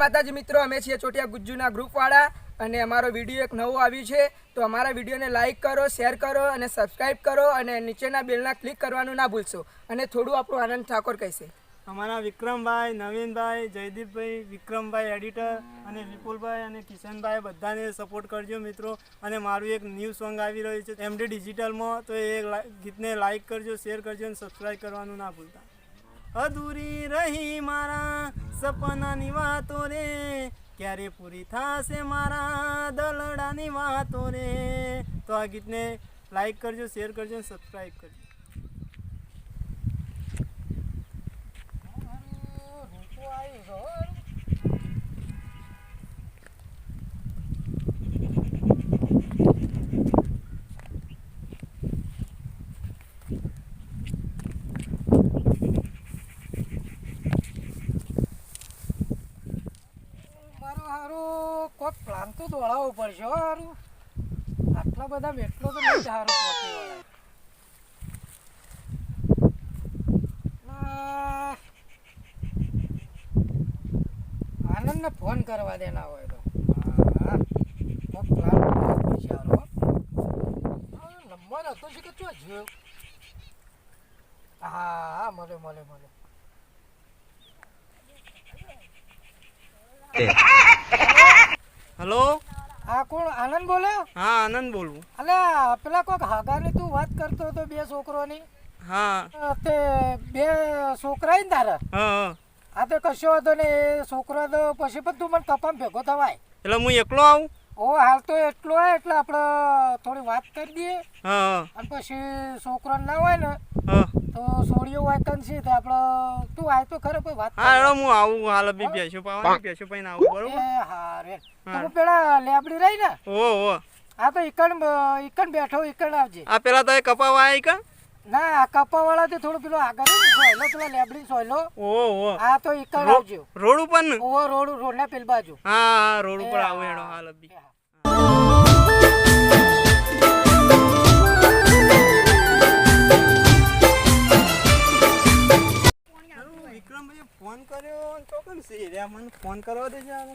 માતાજી મિત્રો, અમે છીએ ચોટિયા ગુજ્જુના ગ્રુપવાળા અને અમારો વીડિયો એક નવો આવ્યું છે. તો અમારા વિડીયોને લાઇક કરો, શેર કરો અને સબસ્ક્રાઇબ કરો અને નીચેના બેલના ક્લિક કરવાનું ના ભૂલશો. અને થોડું આપણું આનંદ ઠાકોર કહેશે. અમારા વિક્રમભાઈ, નવીનભાઈ, જયદીપભાઈ, વિક્રમભાઈ એડિટર અને વિપુલભાઈ અને કિશનભાઈ બધાને સપોર્ટ કરજો મિત્રો. અને મારું એક ન્યૂ સોંગ આવી રહ્યું છે એમડી ડિજિટલમાં તો એ ગીતને લાઇક કરજો, શેર કરજો અને સબસ્ક્રાઈબ કરવાનું ના ભૂલતા. અધૂરી રહી મારા સપનાની વાતો રે. ક્યારે પૂરી થશે મારા દલડાની વાતો રે? તો આ ગીતને લાઈક કરજો શેર કરજો અને સબસ્ક્રાઈબ કરજો મારું હારું કોઈક પ્લાન તો પડશે હો હારું. આટલા બધા એટલો તો નહીં હારું પહોંચી આનંદને ફોન કરવા દેના હોય તો. નંબર હતો છે કે ચો જોયો? હા હા મળે મળે મળે. હલો? હા કોણ? આનંદ બોલે? હા આનંદ બોલવું અલ્યા પેલા કોઈક હાગાની તું વાત કરતો હતો બે છોકરોની. હા. તે બે છોકરા ને તારા? હા આ તો કશો હતો ને એ છોકરો તો પછી પણ તું મને કપામ ભેગો થવાય. એટલે હું એકલો આવું? ઓ હાલ તો એટલો હોય એટલે આપણે થોડી વાત કરી દઈએ. હા અને પછી છોકરો ના હોય ને હા. તો સોડિયો વાયકન તો આપણે તું આય તો ખરે કોઈ વાત હા હું આવું હાલ બી બેસ્યો પાવાની બેસ્યો પાઈને આવું બરોબર? હા રે. તું પેલા લેબડી રહી ને? ઓ ઓ આ તો ઈકણ ઈકણ બેઠો ઈકણ આવજે. આ પેલા તો કપાવા આવી કા ના કપા વાળા થોડું પેલું આગળ સોયલો પેલા લેબડી સોયલો. ઓ ઓ આ તો ઈકણ આવજો. રોડ ઉપર ને? ઓવર રોડ રોડ ના પેલ બાજુ. હા હા રોડ ઉપર આવું હેડો હાલ બી કર્યો છે રે મને ફોન કરવા દે હવે.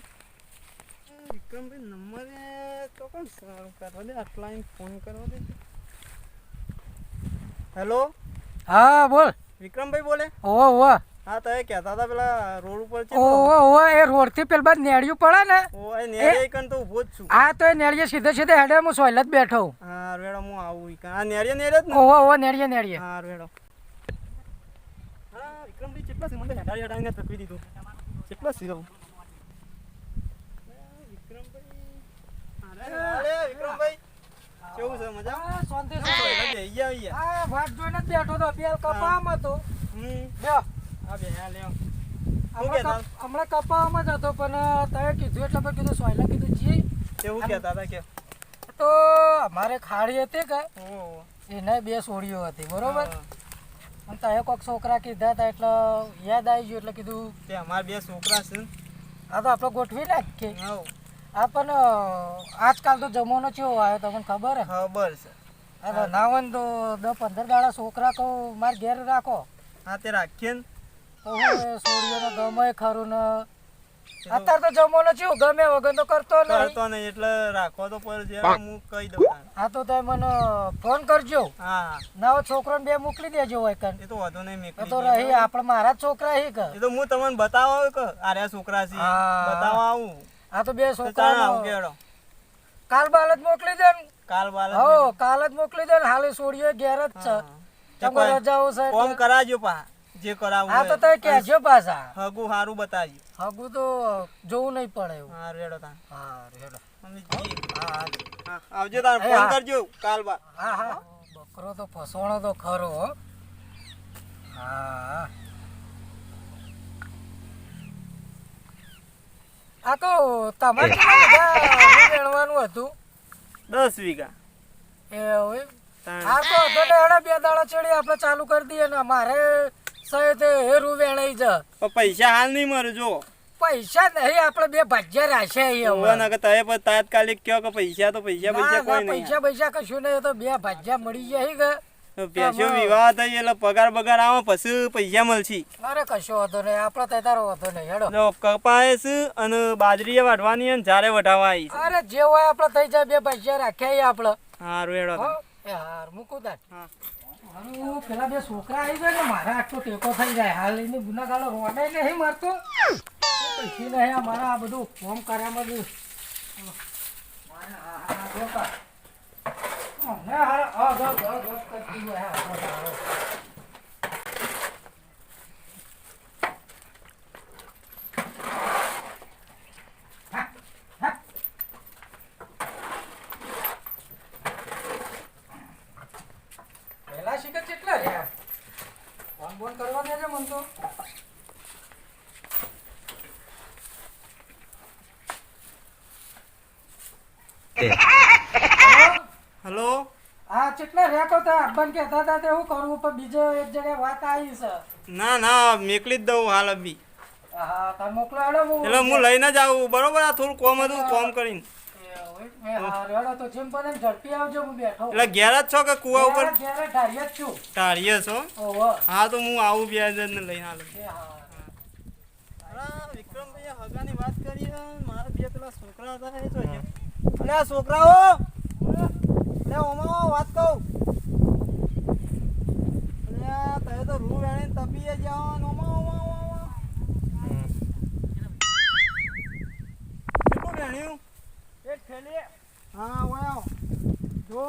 વિક્રમભાઈ નંબર તો કોણ સારું કરવા દે આટલા ફોન કરવા દે હેલો હા બોલ. વિક્રમભાઈ બોલે? ઓવો ઓવો હા તો એ કહેતા હતા પેલા રોડ ઉપર છે એ રોડથી પેલા બાદ નેડિયું પડે ને? ઓ એ નેરે કન તો ઊભો જ છું. હા તો એ નેડિયે સીધે સીધે હેડે હું સોયલ જ બેઠો હું. રેડો હું આવું ઈ આ નેડિયે નેરે જ ને? ઓહો ઓવો નેડિયે નેડિયે હા રેડો. હા વિક્રમભાઈ કેટલા છે મને હેડાઈ હેડાઈને થકવી દીધું? કેટલા છે વિક્રમભાઈ. કેવું છે મજા શાંતિ બેહી શાંતિ. ગયા અહીંયા આ વાત જોઈને જ બેઠો તો પેલ કપામાં હતો. હમ. આ બે હમણાં જ પણ તમે કીધું એટલે મેં કીધું સોયલા કીધું જી. કેવું કહેતા હતા કે? તો અમારે ખાડી હતી કે. એને બે સોડીઓ હતી બરોબર. અને તારે કોઈક છોકરા કીધા હતા એટલે યાદ આવી ગયું એટલે કીધું કે અમારા બે છોકરા છે. આ તો આપણે ગોઠવી નાખીએ. આ પણ આજકાલ તો જમવાનો કેવો આવ્યો તમને ખબર છે ખબર છે. હવે ના હોય તો દસ પંદર દાડા છોકરા કહું મારે ઘેર રાખો. હા તે રાખીએ ને. હું છોડીઓને ગમે ખરું ને અત્યારે તો જમવાનો છું ગમે વગર તો કરતો નહીં. કરતો નહીં એટલે રાખો તો પર જે હું કહી દઉં. આ તો તમે મને ફોન કરજો. હા. નવો છોકરો બે મોકલી દેજો હોય કન એ તો વધુ નહીં મેકલી તો રહી આપણે મારા છોકરા હી કે એ તો હું તમને બતાવો કે? આર્યા છોકરા છે હા. આવું. આ તો બે છોકરા આવું કેડો. કાલ બાલ જ મોકલી દે કાલ બાલ હો કાલ જ મોકલી દે હાલે છોડીએ ગેરજ છે. તમે રજાઓ છે ફોન કરાજો પા. જે કરાવું આ તો તમે કહેજો પાછા. હગુ સારું બતાવજો હગુ તો જોવું નહીં પડે એવું. હા રેડો તાન હા રેડો. હા હા. આવજો તાન ફોન કરજો કાલ બા હા હા. બકરો તો ફસવાનો તો ખરો હા. આ તો તમારે વેણવાનું હતું? દસ વીઘા. એ હવે. આ તો બે દાડા ચડી આપણે ચાલુ કરી દઈએ ને મારે સહે તે વેણાઈ જ. પૈસા હાલ નહીં મરજો પૈસા નહીં આપણે બે ભાજ્યા રાશે અહીં હોવે ના કે તય પર તાત્કાલિક કયો કે પૈસા તો પૈસા પૈસા કોઈ નહીં. પૈસા પૈસા કશું નહીં તો બે ભાજ્યા મળી જાય કે. પેશો વિવાહ થઈ એટલે પગાર બગાર આવે પછી પૈસા મળશે. અરે કશો વાંધો નહીં આપણે તો તારો વાંધો નહીં હેડો. છે અને બાજરી વાઢવાની અને જારે વઢાવા આવી અરે જે હોય આપણે થઈ જાય બે પૈસા રાખ્યા આપણે. હારું હેડો હો હાર મૂકું તાર. હા. મારું પેલા બે છોકરા આવી જાય ને મારા આટલો ટેકો થઈ જાય હાલ એની ગુનાગારો રોડે નહીં મારતો પછી નહીં આ આ બધું ફોર્મ કર્યામાં બધું હા હા જો કરતી હોય આ આપણો હારો. હા, હા. પહેલા શિખર કેટલા રહ્યા ફોન બોન કરવા દેજે મન તો હલો હા કેટલા રેકો કહો તા અબ્બાને કહેતા હતા તે હું કરવું પણ બીજો એક જગ્યાએ વાત આવી છે. ના ના મેકલી જ દઉં હાલ અભી. હા તમે મોકલો હેડો હું. એટલે હું લઈને જ આવું. બરોબર? આ થોડું કોમ હતું કોમ કરીને. એટલે ઘેર જ છો કે કુવા ઉપર? ઢાળીએ છું. હા તો હું આવું બે લઈને વિક્રમભાઈ હગાની વાત કરીએ મારા બે પેલા છોકરા હતા છોકરાઓ! લે ઓમાં વાત કહું. આ તમે તો રૂ વેણીને તપીએ ને ઓમાં ઓમાં ઓમાં કેટલું વેણ્યું? એક થેલી. હા વાયો જો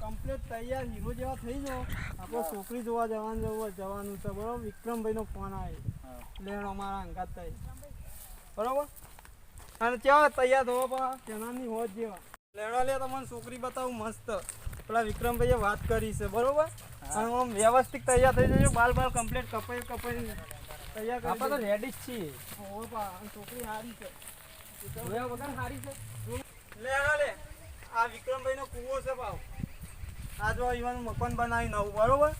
કમ્પ્લીટ તૈયાર હીરો જેવા થઈ જાઓ આપણે છોકરી જોવા જવાનું જવું જવાનું છે. બરોબર? વિક્રમભાઈનો ફોન આવ્યો લેણ અમારા અંગાત થઈ. બરોબર? અને ત્યાં તૈયાર થવા પણ તેના ની હોત જેવા. લેણો લે તમને છોકરી બતાવું મસ્ત. પેલા વિક્રમભાઈએ વાત કરી છે બરોબર? અને આમ વ્યવસ્થિત તૈયાર થઈ જજો બાલ બાલ કમ્પ્લીટ કપાઈ કપાઈ તૈયાર કરી આપણે તો રેડી જ છીએ. છોકરી સારી છે. જોયા વગર સારી છે? લેણો લે. આ વિક્રમભાઈનો કૂવો છે ભાવ આ જો ઈવાનું મકાન બનાવી નવું બરોબર?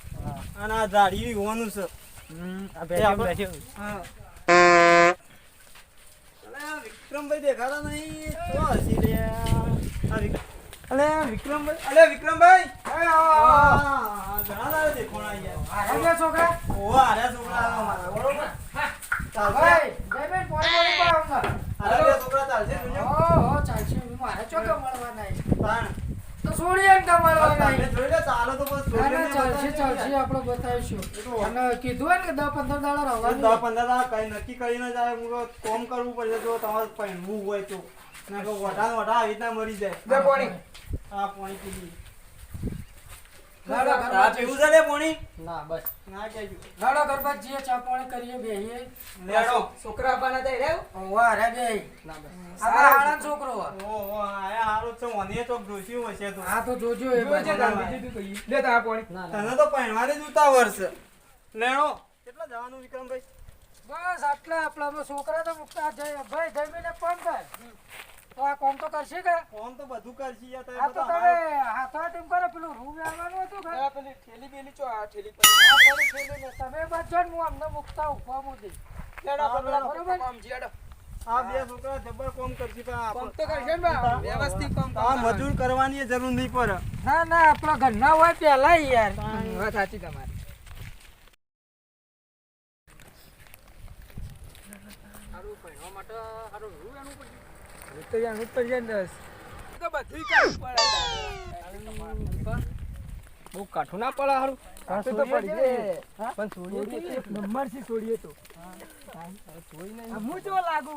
અને આ ઝાડી હોવાનું છે. હા. વિક્રમભાઈ દેખાતા નહીં. તો હસી વિક- અલે વિક્રમભાઈ અલે વિક્રમભાઈ. ઘણા દાડે છોકરા? છોકરા. આવ્યા બરોબર? ભાઈ ફોન કરી છોકરા ચાલશે, ચાલશે. મારે ચોકે તો જોઈ લો, ચાલો બસ ચાલશે ચાલશે આપણે બતાવીશું. અને કીધું હોય ને કે દસ પંદર દાડા દસ રહેવાનું પંદર દાડા કઈ નક્કી કરીને જાય. હું કોમ કરવું પડશે જો તમારે પહેરવું હોય તો. ના કહું વઢા વઢા આવી રીતના મરી જાય. દે પોણી. આ પોણી પીધી. લાડો આ કરવા પીવું છે લે પોણી? ના બસ. ના કહેજો લાડો કરવા જઈએ ચા પાણી કરીએ બેહીએ. લેડો છોકરા આપવાના હતા એ વાહ રે બે. ના બસ. આ આણંદ છોકરો હો. ઓહો આ હારું છે. મને તો ડોસ્યું હશે તો. આ તો જોજો એ જોજે બધું. તાર બીજું તું કહીએ. લે તાર પોણી. ના, ના. તને તો પહેરવાની જ ઉતાવળ છે. લેણો. કેટલા જવાનું વિક્રમભાઈ? બસ આટલા આપણા છોકરા તો મુકતા જઈ ભાઈ જમીને પણ થાય તો આ કોમ તો કરશે કે? ફોન તો બધું કરશે યાર તમે આ તો તમે હાથો ટીમ કરો પેલું રૂમ આવવાનું હતું કે? આ પેલી ઠેલી બેલી ચો આ ઠેલી પર. આ પર ઠેલી ને તમે બસ જો ને હું અમને મુકતા ઊભા મુદી લેડો પેલા બરોબર. કામ જીયાડો. આ બે છોકરા જબર કોમ કરશે પણ કામ તો કરશે ને બા. વ્યવસ્થિત કામ આ મજૂર કરવાની જરૂર નહીં પડે. ના ના આપણા ઘરના હોય પેલા યાર. વાત સાચી તમારી સારું ભણવા માટે સારું રૂમ એનું પડ્યું એ તો જાણવું જ પડશે ને દસ. એ તો બધુંય કરવું પડે તારે. બહુ કાઠું ના પડે હારું. કાઠું તો પડી પણ છોડીએ તો એક નંબરથી છોડીએ તો. આ હું જો લાગુ?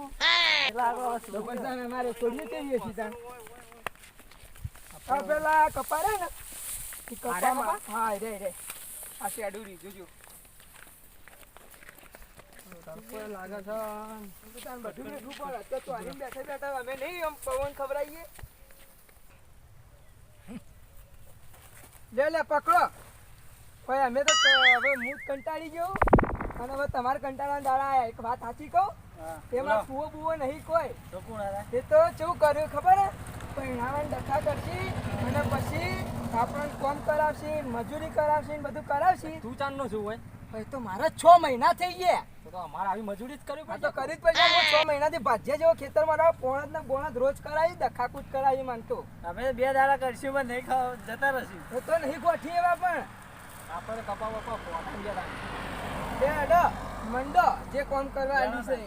તો તાણે છોડીએ કેવી હતી પેલા કપા રહ્યા ને કપામાં? હા રે રે. આ શેડું જોજો તડકો લાગે છે. બધું વેઠવું પડે તો ચોરીને બેઠા બેઠા અમે નહીં આમ પવન ખવડાવીએ. લે લે પકડો. ભાઈ અમે તો હવે હું કંટાળી ગયો. અને હવે તમારે કંટાળા દાડા એક વાત સાચી કહું? તેમાં કૂવો બુવો નહીં કોઈ. એ તો કેવું કર્યું ખબર પહેણાવાને ડખા કરશી અને પછી આપણને કોમ કરાવશે મજૂરી કરાવશે બધું કરાવશે. તું ચાંદનો શું હોય તો મારા છ મહિના થઈ ગયા. તો તો અમારે આવી મજૂરી જ કરવી તો કરી જ પછી હું છ મહિનાથી ભાજ્યા જેવો ખેતરમાં રહ્યો પોણત ને બોણત રોજ કરાવી દખાકૂટ કરાવી માનતો અમે બે દાડા કરશું પણ નહીં ખાવ જતા રહીશું. એ તો નહીં ગોઠી એવા પણ. આપણે કપા બપા ફોટા ગયા. બે અડો મંડો જે કોમ કરવા આલી છે.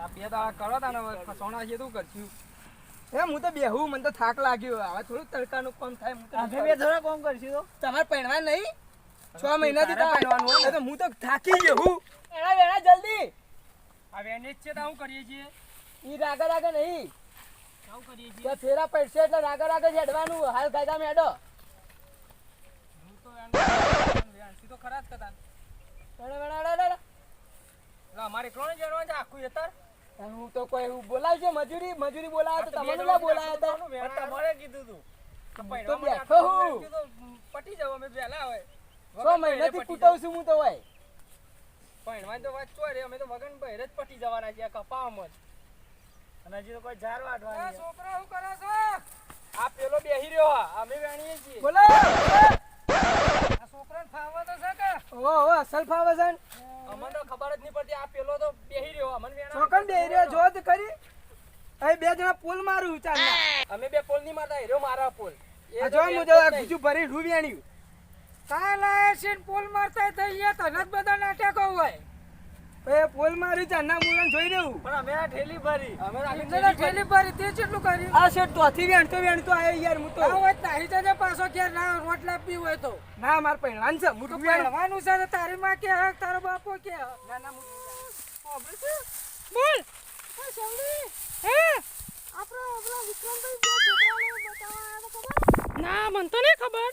આ બે દાડા કરો તા ને સોના છે તું કરશું. એમ હું તો બેહું મને તો થાક લાગ્યો. હવે થોડું તડકાનું કામ થાય હું તો બે થોડા કોમ કરશું તો? તમારે પહેરવા નહીં? છ મહિનાથી. એ તો હું તો થાકી ગયો એના વેણા જલ્દી. વેને જ છે તો હું કરીએ છીએ. ઈ રાગા રાગા નહીં. શું કરીએ છીએ. ફેરા પડશે એટલે રાગા રાગા હેડવાનું. હાલ કાયદા મેડો હું તો વેનસી તો ખરા જ વેણા વેણા વેણા. એટલે અમારે એકલો ને જવાનું છે આખું યતર હું તો કોઈ હું બોલાવજો. મજૂરી મજૂરી બોલાવે તો તમને ના બોલાવ્યા હતા. તમારે કીધું તું. તો બેઠો હું. પટી જાવ અમે વેલા હોય. છ મહિનાથી કૂટવું છું હું તો ભાઈ પણ તો વાત ચોરે અમે તો વગન બહેર જ પટી જવાના છે આ કપાવામાં જ. અને હજી તો કોઈ ઝાડ વાટવાની છોકરા શું કરો છો? આ પેલો બેહી રહ્યો અમે વેણીએ છીએ. બોલો. આ છોકરાને ફાવવા તો છે કે? ઓ ઓ અસલ ફાવે છે ને. અમને તો ખબર જ નહીં પડતી આ પેલો તો બેહી રહ્યો અમને વેણા ચોકન બેહી રહ્યો જો તો કરી. અહીં બે જણા પોલ મારું ચાલના. અમે બે પોલ નહીં મારતા હીરો મારા પોલ. જો બે હું પોલ જો નહીં. બીજું ભરી રૂવિયાણ્યું કાલે સીન પોલ મારતા થઈ ગયા તને જ બધા નાટકો હોય. એ પોલ મારું ચાંદા મુલાને જોઈ રહ્યું? પણ અમે આ ઠેલી ભરી. અમે તો થેલી ઠેલી ભરી. તે કેટલું કર્યું? આ શેઠ તોથી વેણતો વેણતો આયો યાર હું તો. હોય તાહી જજે પાછો ઘેર ના રોટલા પી હોય તો. ના માર પહેરવાનું છે હું છે તો તારી માં કે હક તારો બાપો કે હક ના ના હું? બોલ ના મને તો નહીં ખબર.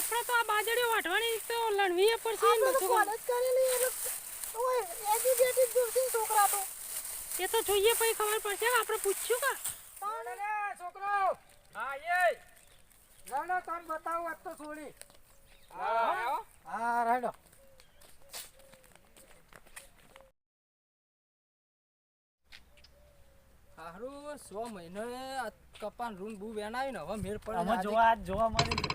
આપણે તો આ બાજડીઓ વાટવાની તો લણવી પડશે ને બધું એ તો. જોઈએ પછી ખબર પડશે આપણે પૂછ્યું કા? છોકરો. હા એ. લાડો તને બતાવું આજ તો છોડી. હા? હા રાડો હારું સો મહિને કપાન રૂમ બુ વેણાવી ને હવે મેર પડે જોવા આજ જોવા મળી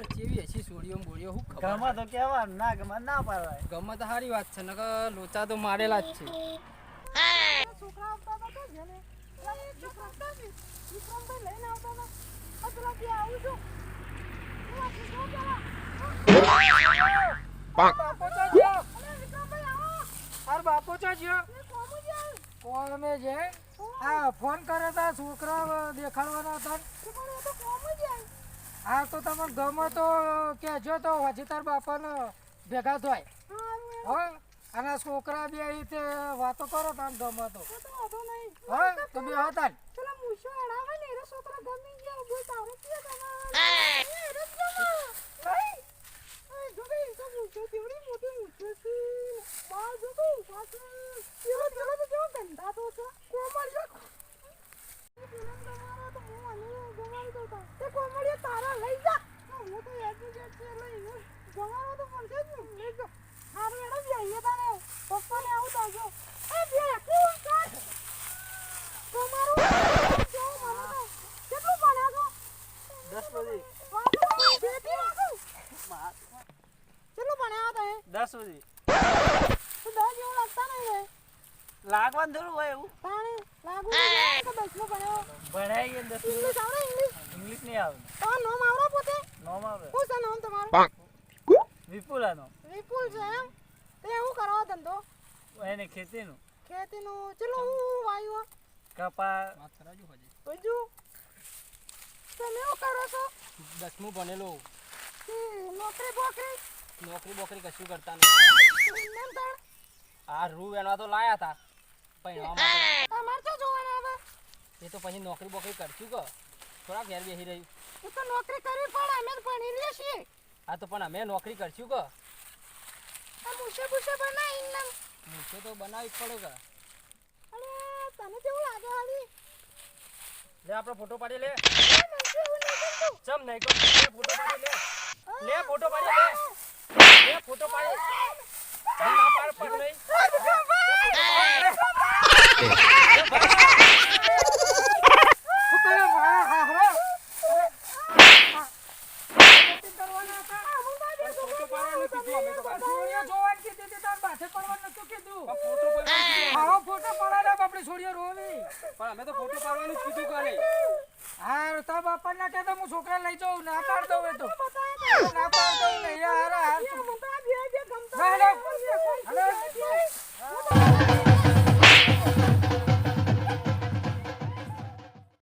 પછી તો હશે સોડીઓ બોડીઓ હું ખબર ઘરમાં તો કહેવાનું ના ગમે ના પાડવાય. ગમે તો સારી વાત છે નકર લોચા તો મારેલા જ છે. બાપો તો જ્યો તાર બાપો તો જ્યો. કોણ મે છે હા ફોન કરે તા છોકરા દેખાડવાના હતા હા તો તમે ગમે તો કહેજો તો હજી તાર બાપાને ભેગા થાય. હો અને છોકરા બે રીતે તે વાતો કરો તાન ગમે તો. હા? તો બે હતા દસ સુધી દસ સુધી લાગવાનું થોડું હોય એવું ભણાઈ ગયા દસ સુધી ઇંગ્લિશ નહીં આવે. નોમ આવે વિપુલ આનો વિપુલ છે એમ? તે એવું કરો ધંધો? એને ખેતીનું. ખેતીનું ચલો હું વાયુ? કપા વાત હજી. બીજું તમે એવું કરો છો? દસમું ભણેલો નોકરી બોકરી? નોકરી બોકરી કશું કરતા નહીં આ રૂ વેણવા તો લાયા હતા પણ તમારે શું જોવાના હવે. એ તો પછી નોકરી બોકરી કરશું કે? થોડા ઘેર બેસી રહ્યું એ તો નોકરી કરવી પડે અમે ભણી લઈએ છીએ હા તો પણ અમે નોકરી કરશું કે આ મુસે બુસે બનાવી ને મૂછો તો બનાવી પડે કે અરે તને કેવું લાગે હાલી લે આપણો ફોટો પાડી લે. ચમ નહીં લે ફોટો પાડી લે લે ફોટો પાડી લે લે ફોટો પાડી ના પાડ ફોટો નહીં શું કરે મારા હાહરો? પણ ફોટો પાડવાનું કીધું અમે તો પાછું. છોડીઓ જોવાની કીધી હતી, તાર માથે પડવાનું નતું કીધું. પણ ફોટો પાડવાનું કીધું. આવો ફોટો પડાડે બાપડી છોડીઓ રોવી. પણ અમે